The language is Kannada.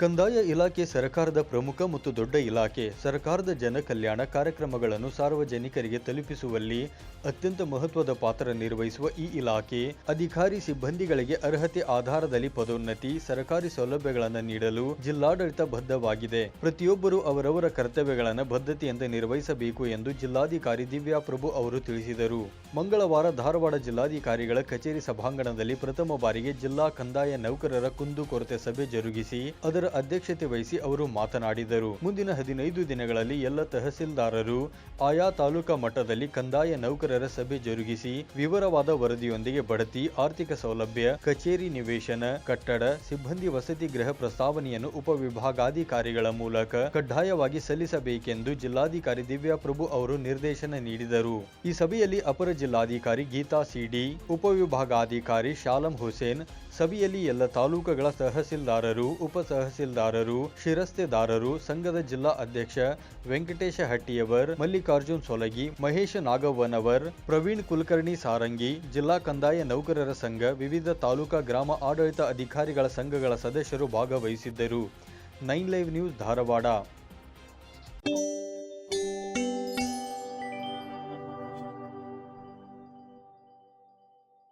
ಕಂದಾಯ ಇಲಾಖೆ ಸರ್ಕಾರದ ಪ್ರಮುಖ ಮತ್ತು ದೊಡ್ಡ ಇಲಾಖೆ, ಸರ್ಕಾರದ ಜನ ಕಲ್ಯಾಣ ಕಾರ್ಯಕ್ರಮಗಳನ್ನು ಸಾರ್ವಜನಿಕರಿಗೆ ತಲುಪಿಸುವಲ್ಲಿ ಅತ್ಯಂತ ಮಹತ್ವದ ಪಾತ್ರ ನಿರ್ವಹಿಸುವ ಈ ಇಲಾಖೆ, ಅಧಿಕಾರಿ ಸಿಬ್ಬಂದಿಗಳಿಗೆ ಅರ್ಹತೆ ಆಧಾರದಲ್ಲಿ ಪದೋನ್ನತಿ, ಸರ್ಕಾರಿ ಸೌಲಭ್ಯಗಳನ್ನು ನೀಡಲು ಜಿಲ್ಲಾಡಳಿತ ಬದ್ಧವಾಗಿದೆ. ಪ್ರತಿಯೊಬ್ಬರು ಅವರವರ ಕರ್ತವ್ಯಗಳನ್ನು ಬದ್ಧತೆಯಿಂದ ನಿರ್ವಹಿಸಬೇಕು ಎಂದು ಜಿಲ್ಲಾಧಿಕಾರಿ ದಿವ್ಯಾ ಪ್ರಭು ಅವರು ತಿಳಿಸಿದರು. ಮಂಗಳವಾರ ಧಾರವಾಡ ಜಿಲ್ಲಾಧಿಕಾರಿಗಳ ಕಚೇರಿ ಸಭಾಂಗಣದಲ್ಲಿ ಪ್ರಥಮ ಬಾರಿಗೆ ಜಿಲ್ಲಾ ಕಂದಾಯ ನೌಕರರ ಕುಂದುಕೊರತೆ ಸಭೆ ಜರುಗಿಸಿ, ಅದರ ಅಧ್ಯಕ್ಷತೆ ವಹಿಸಿ ಅವರು ಮಾತನಾಡಿದರು. ಮುಂದಿನ ಹದಿನೈದು ದಿನಗಳಲ್ಲಿ ಎಲ್ಲ ತಹಸೀಲ್ದಾರರು ಆಯಾ ತಾಲೂಕಾ ಮಟ್ಟದಲ್ಲಿ ಕಂದಾಯ ನೌಕರರ ಸಭೆ ಜರುಗಿಸಿ ವಿವರವಾದ ವರದಿಯೊಂದಿಗೆ ಬಡತಿ, ಆರ್ಥಿಕ ಸೌಲಭ್ಯ, ಕಚೇರಿ ನಿವೇಶನ, ಕಟ್ಟಡ, ಸಿಬ್ಬಂದಿ ವಸತಿ ಗೃಹ ಪ್ರಸ್ತಾವನೆಯನ್ನು ಉಪವಿಭಾಗಾಧಿಕಾರಿಗಳ ಮೂಲಕ ಕಡ್ಡಾಯವಾಗಿ ಸಲ್ಲಿಸಬೇಕೆಂದು ಜಿಲ್ಲಾಧಿಕಾರಿ ದಿವ್ಯಾ ಪ್ರಭು ಅವರು ನಿರ್ದೇಶನ ನೀಡಿದರು. ಈ ಸಭೆಯಲ್ಲಿ ಅಪರ ಜಿಲ್ಲಾಧಿಕಾರಿ ಗೀತಾ ಸಿಡಿ, ಉಪವಿಭಾಗಾಧಿಕಾರಿ ಶಾಲಂ ಹುಸೇನ್, ಸಭೆಯಲ್ಲಿ ಎಲ್ಲ ತಾಲೂಕುಗಳ ತಹಸೀಲ್ದಾರರು, ಉಪ ತಹಸೀಲ್ದಾರರು, ಶಿರಸ್ತೆದಾರರು, ಸಂಘದ ಜಿಲ್ಲಾ ಅಧ್ಯಕ್ಷ ವೆಂಕಟೇಶ ಹಟ್ಟಿಯವರ್, ಮಲ್ಲಿಕಾರ್ಜುನ್ ಸೊಲಗಿ, ಮಹೇಶ ನಾಗವ್ವನವರ್, ಪ್ರವೀಣ್ ಕುಲಕರ್ಣಿ ಸಾರಂಗಿ, ಜಿಲ್ಲಾ ಕಂದಾಯ ನೌಕರರ ಸಂಘ, ವಿವಿಧ ತಾಲೂಕಾ ಗ್ರಾಮ ಆಡಳಿತ ಅಧಿಕಾರಿಗಳ ಸಂಘಗಳ ಸದಸ್ಯರು ಭಾಗವಹಿಸಿದ್ದರು. Nine live news Dharwad.